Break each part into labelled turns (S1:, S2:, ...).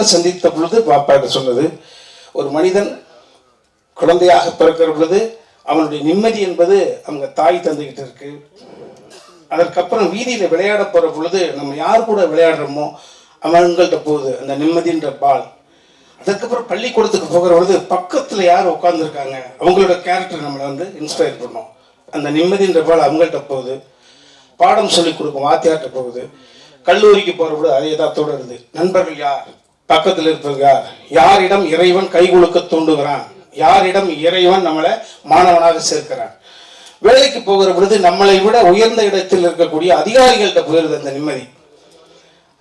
S1: சந்தித்த பொழுது பாப்பாட்ட சொன்னது? ஒரு மனிதன் குழந்தையாக பிறக்கிற பொழுது அவனுடைய நிம்மதி என்பது அவங்க தாய் தந்துகிட்டு இருக்கு. அதற்கப்புறம் வீதியில் விளையாட போற பொழுது நம்ம யார் கூட விளையாடுறோமோ அவங்கள்ட்ட போகுது அந்த நிம்மதின்ற பால். அதுக்கப்புறம் பள்ளிக்கூடத்துக்கு போகிற பொழுது பக்கத்தில் யார் உட்காந்துருக்காங்க அவங்களோட கேரக்டர் நம்மளை வந்து இன்ஸ்பயர் பண்ணோம். அந்த நிம்மதின்ற பால் அவங்கள்ட்ட போகுது. பாடம் சொல்லிக் கொடுக்கும் வாத்தியார்கிட்ட போகுது. கல்லூரிக்கு போகிற பொழுது அதே தான் தொடருது நண்பர்கள் யார்? பக்கத்தில் இருப்பது யாரிடம் இறைவன் கை தூண்டுகிறான்? யாரிடம் இறைவன் நம்மளை மாணவனாக சேர்க்கிறான்? வேலைக்கு போகிற பொழுது நம்மளை விட உயர்ந்த இடத்தில் இருக்கக்கூடிய அதிகாரிகள்கிட்ட போயிருது அந்த நிம்மதி.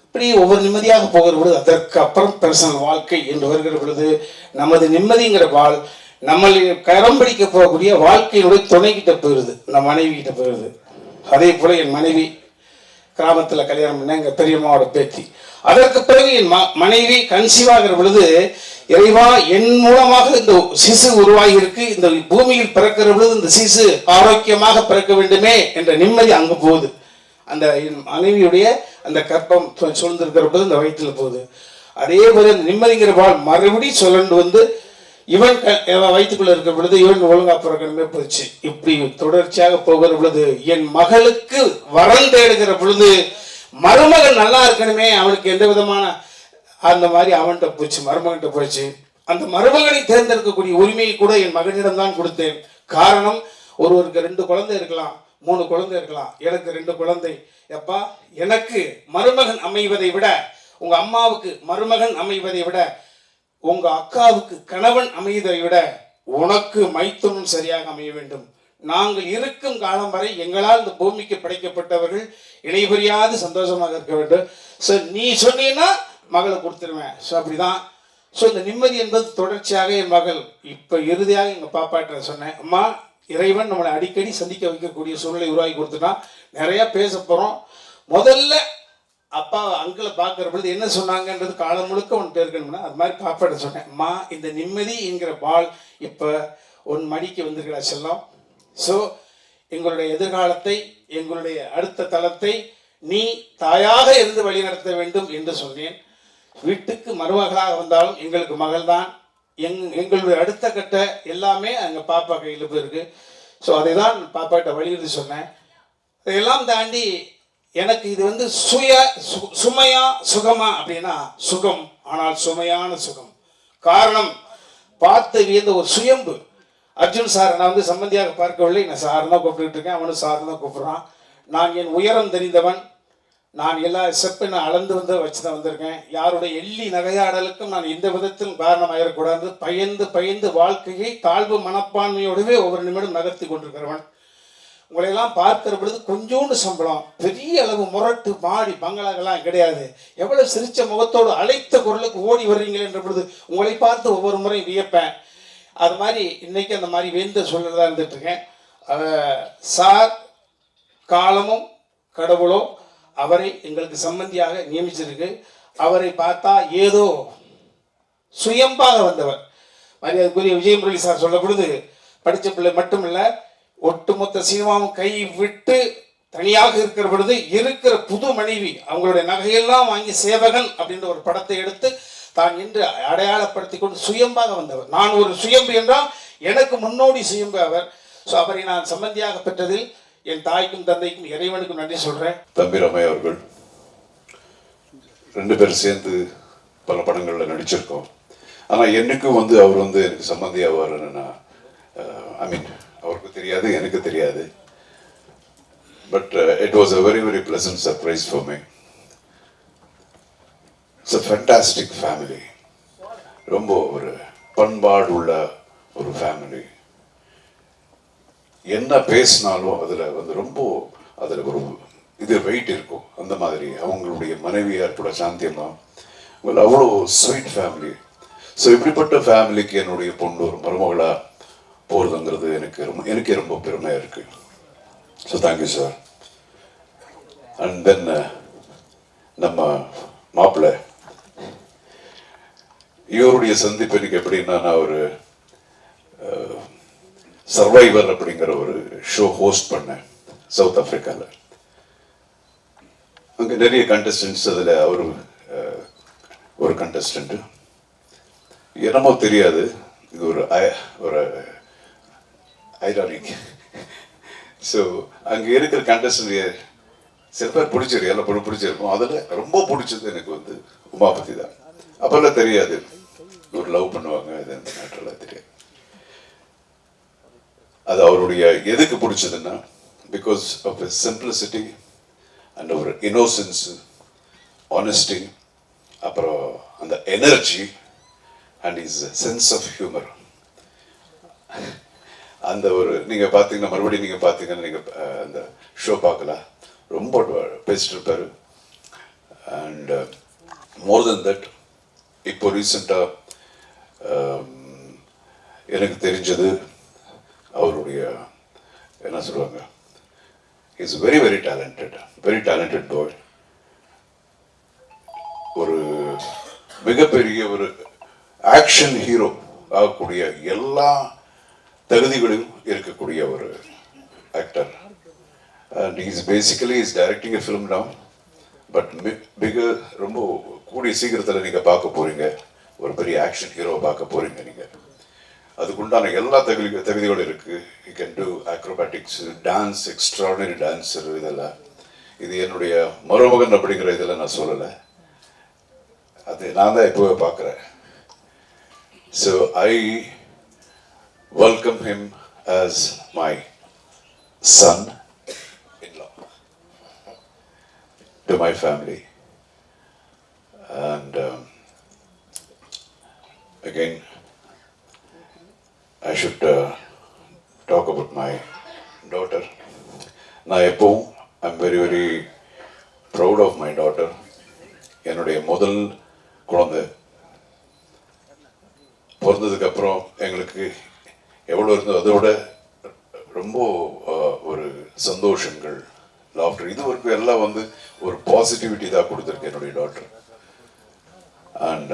S1: இப்படி ஒவ்வொரு நிம்மதியாக போகிற பொழுது அதற்கு அப்புறம் பர்சனல் வாழ்க்கை என்று வருகிற பொழுது நமது நிம்மதிங்கிற வாழ் நம்மளை கரம் பிடிக்க போகக்கூடிய வாழ்க்கையினுடைய துணைக்கிட்ட போயிருது நம்ம மனைவி கிட்ட போயிருது அதே போல என் மனைவி கிராமத்தில் கல்யாணம் பண்ண எங்கள் பெரியம்மாவோட பேத்தி. அதற்கு பிறகு என் ம- மனைவி கன்சீவ் ஆகிற பொழுது இறைவா என் மூலமாக இந்த சிசு உருவாகி இருக்கு இந்த பூமியில் பிறக்கிற பொழுது இந்த சிசு ஆரோக்கியமாக பிறக்க வேண்டுமே என்ற நிம்மதி அங்கு போகுது. அந்த என் மனைவியுடைய அந்த கற்பம் சூழ்ந்திருக்கிற பொழுது இந்த வயிற்றில் போகுது. அதே போல இந்த நிம்மதிங்கிற பால் மறுபடியும் சொல்லண்டு வந்து இவன் இவன் வயிற்றுக்குள்ள இருக்கிற பொழுது இவன் ஒழுங்கா பிறக்கணுமே போச்சு. இப்படி தொடர்ச்சியாக போகிற பொழுது என் மகளுக்கு வரம் தேடுகிற பொழுது மருமகன் நல்லா இருக்கணுமே அவனுக்கு எந்த விதமான அந்த மாதிரி அவன்கிட்ட போச்சு மருமகன்கிட்ட போச்சு. அந்த மருமகனை தேர்ந்தெடுக்கக்கூடிய உரிமையை கூட என் மகனிடம் தான் கொடுத்தேன். காரணம் ஒருவருக்கு ரெண்டு குழந்தை இருக்கலாம் மூணு குழந்தை இருக்கலாம் எனக்கு ரெண்டு குழந்தை. எப்பா எனக்கு மருமகன் அமைவதை விட உங்க அம்மாவுக்கு மருமகன் அமைவதை விட உங்க அக்காவுக்கு கணவன் அமைவதை விட உனக்கு மைத்துனும் சரியாக அமைய வேண்டும். நாங்கள் இருக்கும் காலம் வரை எங்களால் இந்த பூமிக்கு படைக்கப்பட்டவர்கள் இணைபுரியாது சந்தோஷமாக இருக்க வேண்டும். ஸோ நீ சொன்னீங்கன்னா மகளை கொடுத்துருவேன். ஸோ அப்படிதான். ஸோ இந்த நிம்மதி என்பது தொடர்ச்சியாக என் மகள் இப்போ இறுதியாக எங்கள் பாப்பாட்ட சொன்னேன் அம்மா இறைவன் நம்மளை அடிக்கடி சந்திக்க வைக்கக்கூடிய சூழ்நிலை உருவாக்கி கொடுத்துட்டான் நிறையா பேச போகிறோம் முதல்ல அப்பா அங்கிளை பார்க்குற பொழுது என்ன சொன்னாங்கன்றது காலம் முழுக்க உன்கிட்ட இருக்கணும்னா அது மாதிரி பாப்பாட்ட சொன்னேன் அம்மா இந்த நிம்மதி என்கிற பால் இப்போ உன் மடிக்கு வந்திருக்கிறா செல்லம். ஸோ எங்களுடைய எதிர்காலத்தை எங்களுடைய அடுத்த தளத்தை நீ தாயாக இருந்து வழிநடத்த வேண்டும் என்று சொன்னேன். வீட்டுக்கு மருமகளாக வந்தாலும் எங்களுக்கு மகள்தான். எங் எங்களுடைய அடுத்த கட்ட எல்லாமே அங்கே பாப்பா கையில் போயிருக்கு ஸோ அதை தான் பாப்பாட்ட வலியுறுத்தி சொன்னேன். இதையெல்லாம் தாண்டி எனக்கு இது வந்து சுய சு- சுமையா சுகமா அப்படின்னா சுகம். ஆனால் சுமையான சுகம். காரணம் பார்த்து வியந்த ஒரு சுயம்பு. அர்ஜுன் சார் நான் வந்து சம்பந்தியாக பார்க்கவில்லை. நான் சார் தான் கூப்பிட்டுக்கிட்டு இருக்கேன். அவனும் சார் தான் கூப்பிட்றான். நான் என் உயரம் தெரிந்தவன். நான் எல்லா செப்பை நான் அளந்து வந்து வச்சு தான் வந்திருக்கேன். யாருடைய எள்ளி நகையாடலுக்கும் நான் எந்த விதத்திலும் காரணமாயிடக்கூடாது பயந்து பயந்து வாழ்க்கையை தாழ்வு மனப்பான்மையோடவே ஒவ்வொரு நிமிடம் நகர்த்தி கொண்டிருக்கிறவன். உங்களையெல்லாம் பார்க்கிற பொழுது கொஞ்சோண்டு சம்பளம் பெரிய அளவு முரட்டு மாடி பங்களாக்கெல்லாம் கிடையாது. எவ்வளவு சிரிச்ச முகத்தோடு அழைத்த குரலுக்கு ஓடி வர்றீங்களே என்ற பொழுது உங்களை பார்த்து ஒவ்வொரு முறையும் வியப்பேன். அது மாதிரி இன்னைக்கு அந்த மாதிரி வேந்த சொல்றதா இருந்துட்டு இருக்கேன் சார் காலமும் கடவுளும் அவரை எங்களுக்கு சம்பந்தியாக நியமிச்சிருக்கு. அவரை பார்த்தா ஏதோ சுயம்பாக வந்தவர். மரியாதைக்குரிய விஜயமுரளி சார் சொல்ல பொழுது படித்த பிள்ளை மட்டுமில்ல ஒட்டுமொத்த சினிமாவும் கை விட்டு தனியாக இருக்கிற பொழுது இருக்கிற புது மனைவி அவங்களுடைய நகையெல்லாம் வாங்கி சேவகன் அப்படின்ற ஒரு படத்தை எடுத்து தான் என்று அடையாளப்படுத்தி கொண்டு சுயம்பாக வந்தவர். நான் ஒரு சுயம்பு என்றால் எனக்கு முன்னோடி சுயம்பு அவர். ஸோ அவரை நான் சம்பந்தியாக பெற்றதில் என் தாய்க்கும் தந்தைக்கும் இறைவனுக்கும் நன்றி சொல்கிறேன்
S2: தம்பி ரமை அவர்கள் ரெண்டு பேரும் சேர்ந்து பல படங்களில் நடிச்சிருக்கோம். ஆனால் என்னைக்கும் வந்து அவர் வந்து எனக்கு சம்மந்தியாவாருன்னு ஐ மீன் அவருக்கு தெரியாது எனக்கு தெரியாது. But it was a very very pleasant surprise for me it's a fantastic family ரொம்ப ஒரு பண்பாடு உள்ள ஒரு ஃபேமிலி என்ன பேசினாலும் அதில் வந்து ரொம்ப அதில் ஒரு இது வெயிட் இருக்கும். அந்த மாதிரி அவங்களுடைய மனைவியார் கூட சாந்தியம்மா உங்கள் அவ்வளோ ஸ்வீட் ஃபேமிலி ஸோ இப்படிப்பட்ட ஃபேமிலிக்கு என்னுடைய பொண்ணு ஒரு மருமகளாக போகிறதுங்கிறது எனக்கு ரொம்ப எனக்கே ரொம்ப பெருமையாக இருக்கு. So thank you sir and then நம்ம மாப்பிள்ளை இவருடைய சந்திப்பு எனக்கு எப்படின்னா நான் ஒரு சர்வைவர் அப்படிங்கிற ஒரு ஷோ ஹோஸ்ட் பண்ணேன் சவுத் ஆப்பிரிக்காவில் அங்கே நிறைய கண்டஸ்டன்ஸ் அதில் அவர் ஒரு கண்டஸ்டண்ட்டு என்னமோ தெரியாது இது ஒரு ஒரு ஐரானிக் ஸோ அங்கே இருக்கிற கண்டஸ்டன்ட் சில பேர் பிடிச்சிருக்கு எல்லாம் பிடிச்சிருக்கும். அதில் ரொம்ப பிடிச்சது எனக்கு வந்து உமாபதி தான். அப்போல்லாம் தெரியாது. ஒரு லவ் பண்ணுவாங்க அது அந்த மேட்டர்லாம் தெரியாது. அது அவருடைய எதுக்கு பிடிச்சதுன்னா பிகாஸ் ஆஃப் சிம்பிளிசிட்டி அண்ட் ஒரு இன்னோசன்ஸ் ஆனஸ்டி அப்புறம் அந்த energy and is sense of humour அந்த ஒரு நீங்க பாத்தீங்கன்னா மறுபடியும் நீங்க பாத்தீங்கன்னா நீங்க அந்த ஷோ பார்க்கலாம் ரொம்ப பேசிட்டு இருப்பாரு and more uh, then that இப்போ ரீசெண்டாக எனக்கு தெரிஞ்சது அவருடைய என்ன சொல்லுவாங்க is very very talented very talented boy ஒரு மிகப்பெரிய ஒரு ஆக்ஷன் ஹீரோ ஆகக்கூடிய எல்லா தகுதிகளும் இருக்கக்கூடிய ஒரு actor and is basically is directing a film நாம் பட் மிக ரொம்ப கூடிய சீக்கிரத்தில் நீங்கள் பார்க்க போகிறீங்க ஒரு பெரிய ஆக்ஷன் ஹீரோவை பார்க்க போறீங்க நீங்கள் அதுக்குண்டான எல்லா தகுதி தகுதிகளும் இருக்கு. You can do acrobatics dance extraordinary dancer இதெல்லாம். இது என்னுடைய மருமகன் அப்படிங்கிற இதெல்லாம் நான் சொல்லலை. அது நான் தான் இப்போவே பார்க்குறேன். So I welcome him as my son in to my family. Again, I should uh, talk about my daughter. நான் எப்பவும் I'm very very proud of my daughter என்னுடைய முதல் குழந்தை. பிறந்ததுக்கு அப்புறம் எங்களுக்கு எவ்வளோ இருந்தோ அதை விட ரொம்ப ஒரு சந்தோஷங்கள் லாஃப்டர் இது வரைக்கும் எல்லாம் வந்து ஒரு பாசிட்டிவிட்டி தான் கொடுத்துருக்கு என்னுடைய டாக்டர் அண்ட்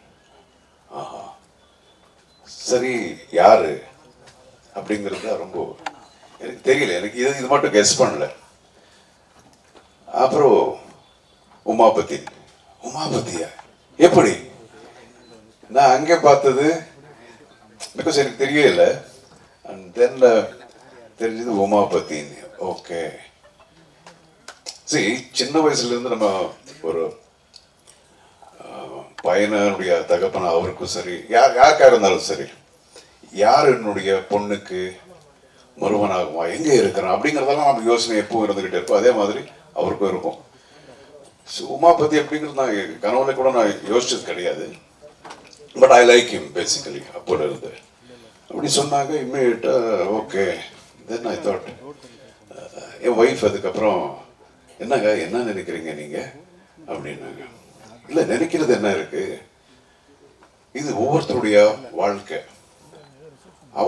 S2: சரி யாரு? அப்படிங்கிறது ரொம்ப எனக்கு தெரியல. எனக்கு இது இது மட்டும் கெஸ் பண்ணல. அப்புறம் உமாபதி. உமாபதியா? எப்படி? நான் அங்கே பார்த்தது பிகாஸ் எனக்கு தெரியல. அண்ட் தென் uh, தெரிஞ்சது உமாபத்தின்னு ஓகே சரி சின்ன வயசுல இருந்து நம்ம ஒரு uh, பையனுடைய தகப்பன அவருக்கும் சரி யார் யாருக்காக இருந்தாலும் சரி யார் என்னுடைய பொண்ணுக்கு மருமனாகுமா எங்கே இருக்கிறான் அப்படிங்கிறதெல்லாம் நம்ம யோசனை எப்பவும் இருந்துகிட்டே இருக்கும். அதே மாதிரி அவருக்கும் இருக்கும். So, பற்றி அப்படிங்கிறது நான் கனவுல கூட நான் யோசிச்சது கிடையாது. But I like him basically அப்போல இருந்து. அப்படி சொன்னாங்க இம்மீடியட்டா ஓகே தென் ஐ தாட் என் ஒய்ஃப் அதுக்கப்புறம் என்னங்க என்ன நினைக்கிறீங்க நீங்க? அப்படின்னாங்க. இல்லை நினைக்கிறது என்ன இருக்கு? இது ஒவ்வொருத்தருடைய வாழ்க்கை.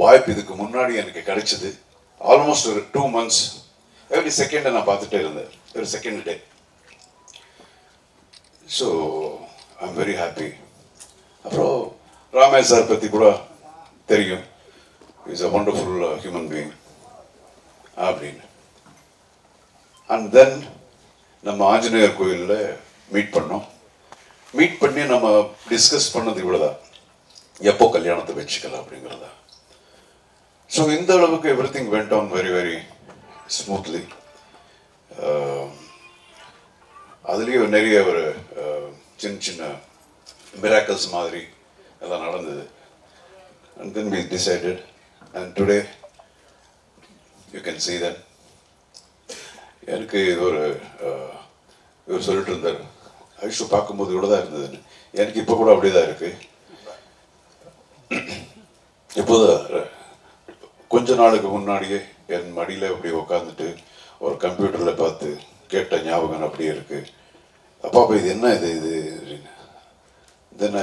S2: வாய்ப்பு இதுக்கு முன்னாடி எனக்கு கிடைச்சது. ஆல்மோஸ்ட் ஒரு டூ மந்த்ஸ் எவ்ரி செகண்டை நான் பார்த்துட்டே இருந்தேன். ஒரு second day so I'm very happy அப்புறம் ராமே சார் பற்றி கூட தெரியும். Is a wonderful human being அப்படின்னு. அண்ட் தென் நம்ம ஆஞ்சநேயர் கோயிலில் மீட் பண்ணோம். மீட் பண்ணி நம்ம டிஸ்கஸ் பண்ணது இவ்வளோதான் எப்போ கல்யாணத்தை வச்சுக்கலாம் அப்படிங்கிறதா. ஸோ இந்த அளவுக்கு everything went on very very smoothly அதுலேயும் நிறைய ஒரு um, சின்ன சின்ன மிராக்கல்ஸ் மாதிரி எல்லாம் நடந்தது. And then we decided and today you can see தன் எனக்கு இது ஒரு uh, இவர் சொல்லிட்டு இருந்தார் ஐஷு பார்க்கும்போது இவ்வளோ தான் இருந்ததுன்னு. எனக்கு இப்போ கூட அப்படியே தான் இருக்குது இப்போதான் கொஞ்ச நாளுக்கு முன்னாடியே என் மடியில் அப்படி உட்காந்துட்டு ஒரு கம்ப்யூட்டரில் பார்த்து கேட்ட ஞாபகம் அப்படியே இருக்குது அப்பா அப்போ இது என்ன இது? இது அப்படின்னு. தென்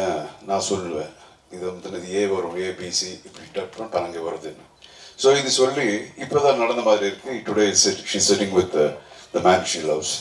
S2: நான் சொல்லுவேன். இது வந்து இது ஏ வரும் ஏபிசி இப்படி டப்புன்னு பனங்க வருதுன்னு ஸோ இது சொல்லி இப்போ தான் நடந்த மாதிரி இருக்கு. Today she setting with the man she loves